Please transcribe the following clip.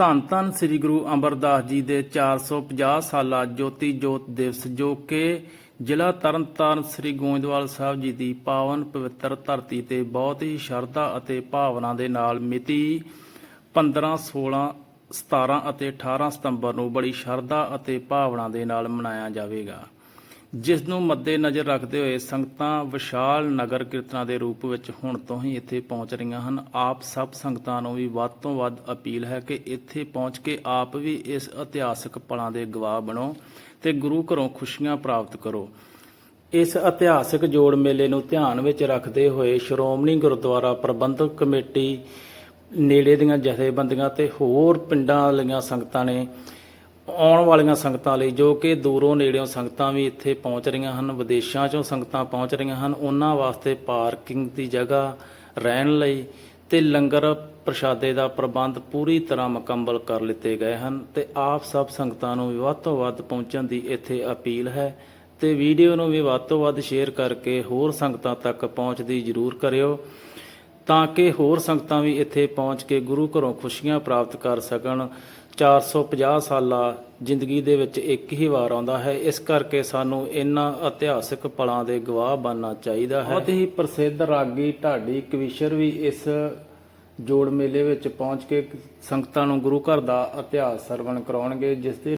ਧੰਨ ਧੰਨ ਸ੍ਰੀ ਗੁਰੂ ਅਮਰਦਾਸ ਜੀ ਦੇ 450 ਸਾਲਾ ਜੋਤੀ ਜੋਤ ਦਿਵਸ ਜੋ ਕਿ ਜ਼ਿਲ੍ਹਾ ਤਰਨਤਾਰਨ ਸ੍ਰੀ ਗੋਇੰਦਵਾਲ ਸਾਹਿਬ ਜੀ ਦੀ ਪਾਵਨ ਪਵਿੱਤਰ ਧਰਤੀ ਤੇ ਬਹੁਤ ਹੀ ਸ਼ਰਧਾ ਅਤੇ ਭਾਵਨਾ ਦੇ ਨਾਲ ਮਿਤੀ 15 16 17 ਅਤੇ 18 ਸਤੰਬਰ ਨੂੰ ਬੜੀ ਸ਼ਰਧਾ ਅਤੇ ਭਾਵਨਾ ਦੇ ਨਾਲ ਮਨਾਇਆ ਜਾਵੇਗਾ। ਜਿਸ ਨੂੰ ਮੱਦੇਨਜ਼ਰ ਰੱਖਦੇ ਹੋਏ ਸੰਗਤਾਂ ਵਿਸ਼ਾਲ ਨਗਰ ਕੀਰਤਨਾਂ ਦੇ ਰੂਪ ਵਿੱਚ ਹੁਣ ਤੋਂ ਹੀ ਇੱਥੇ ਪਹੁੰਚ ਰਹੀਆਂ ਹਨ। ਆਪ ਸਭ ਸੰਗਤਾਂ ਨੂੰ ਵੀ ਵੱਧ ਤੋਂ ਵੱਧ ਅਪੀਲ ਹੈ ਕਿ ਇੱਥੇ ਪਹੁੰਚ ਕੇ ਆਪ ਵੀ ਇਸ ਇਤਿਹਾਸਕ ਪਲਾਂ ਦੇ ਗਵਾਹ ਬਣੋ ਤੇ ਗੁਰੂ ਘਰੋਂ ਖੁਸ਼ੀਆਂ ਪ੍ਰਾਪਤ ਕਰੋ। ਇਸ ਇਤਿਹਾਸਕ ਜੋੜ ਮੇਲੇ ਨੂੰ ਧਿਆਨ ਵਿੱਚ ਰੱਖਦੇ ਹੋਏ ਸ਼੍ਰੋਮਣੀ ਗੁਰਦੁਆਰਾ ਪ੍ਰਬੰਧਕ ਕਮੇਟੀ, ਨੇੜੇ ਦੀਆਂ ਜਥੇਬੰਦੀਆਂ ਤੇ ਹੋਰ ਪਿੰਡਾਂ ਵਾਲੀਆਂ ਸੰਗਤਾਂ ਨੇ ਆਉਣ ਵਾਲੀਆਂ ਸੰਗਤਾਂ ਲਈ, ਜੋ ਕਿ ਦੂਰੋਂ ਨੇੜਿਓਂ ਸੰਗਤਾਂ ਵੀ ਇੱਥੇ ਪਹੁੰਚ ਰਹੀਆਂ ਹਨ, ਵਿਦੇਸ਼ਾਂ ਚੋਂ ਸੰਗਤਾਂ ਪਹੁੰਚ ਰਹੀਆਂ ਹਨ, ਉਹਨਾਂ ਵਾਸਤੇ ਪਾਰਕਿੰਗ ਦੀ ਜਗ੍ਹਾ ਰਹਿਣ ਲਈ ਤੇ ਲੰਗਰ ਪ੍ਰਸ਼ਾਦੇ ਦਾ ਪ੍ਰਬੰਧ ਪੂਰੀ ਤਰ੍ਹਾਂ ਮੁਕੰਮਲ ਕਰ ਲਿੱਤੇ ਗਏ ਹਨ ਤੇ ਆਪ ਸਭ ਸੰਗਤਾਂ ਨੂੰ ਵੀ ਵੱਧ ਤੋਂ ਵੱਧ ਪਹੁੰਚਣ ਦੀ ਇੱਥੇ ਅਪੀਲ ਹੈ ਤੇ ਵੀਡੀਓ ਨੂੰ ਵੀ ਵੱਧ ਤੋਂ ਵੱਧ ਸ਼ੇਅਰ ਕਰਕੇ ਹੋਰ ਸੰਗਤਾਂ ਤੱਕ ਪਹੁੰਚਦੀ ਜ਼ਰੂਰ ਕਰਿਓ। ਤਾਂ ਕਿ ਹੋਰ ਸੰਗਤਾਂ ਵੀ ਇੱਥੇ ਪਹੁੰਚ ਕੇ ਗੁਰੂ ਘਰੋਂ ਖੁਸ਼ੀਆਂ ਪ੍ਰਾਪਤ ਕਰ ਸਕਣ। 450 ਸਾਲਾ ਜ਼ਿੰਦਗੀ ਦੇ ਵਿੱਚ ਇੱਕ ਹੀ ਵਾਰ ਆਉਂਦਾ ਹੈ। ਇਸ ਕਰਕੇ ਸਾਨੂੰ ਇਹਨਾਂ ਇਤਿਹਾਸਕ ਪਲਾਂ ਦੇ ਗਵਾਹ ਬਣਨਾ ਚਾਹੀਦਾ ਹੈ। ਬਹੁਤ ਹੀ ਪ੍ਰਸਿੱਧ ਰਾਗੀ ਢਾਡੀ ਕਵੀਸ਼ਰ ਵੀ ਇਸ ਜੋੜ ਮੇਲੇ ਵਿੱਚ ਪਹੁੰਚ ਕੇ ਸੰਗਤਾਂ ਨੂੰ ਗੁਰੂ ਘਰ ਦਾ ਇਤਿਹਾਸ ਸਰਵਣ ਕਰਾਉਣਗੇ, ਜਿਸ ਦੇ